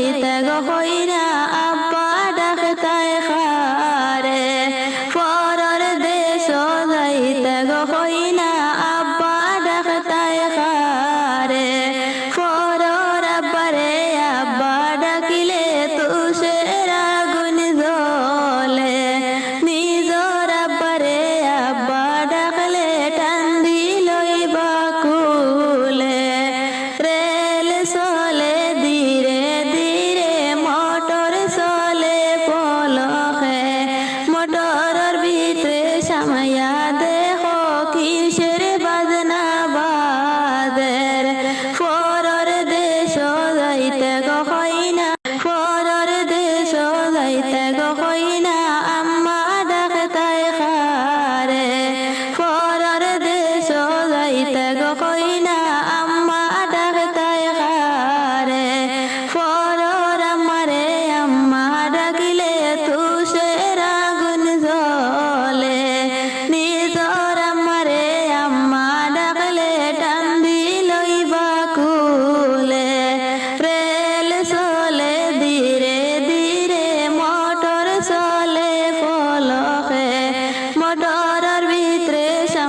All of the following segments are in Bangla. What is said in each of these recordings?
いてごほいれ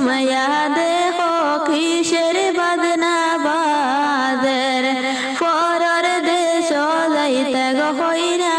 সময়া দেখো কিসের বাদনা বাদের? পরের দেশ যাইতে গো হইরা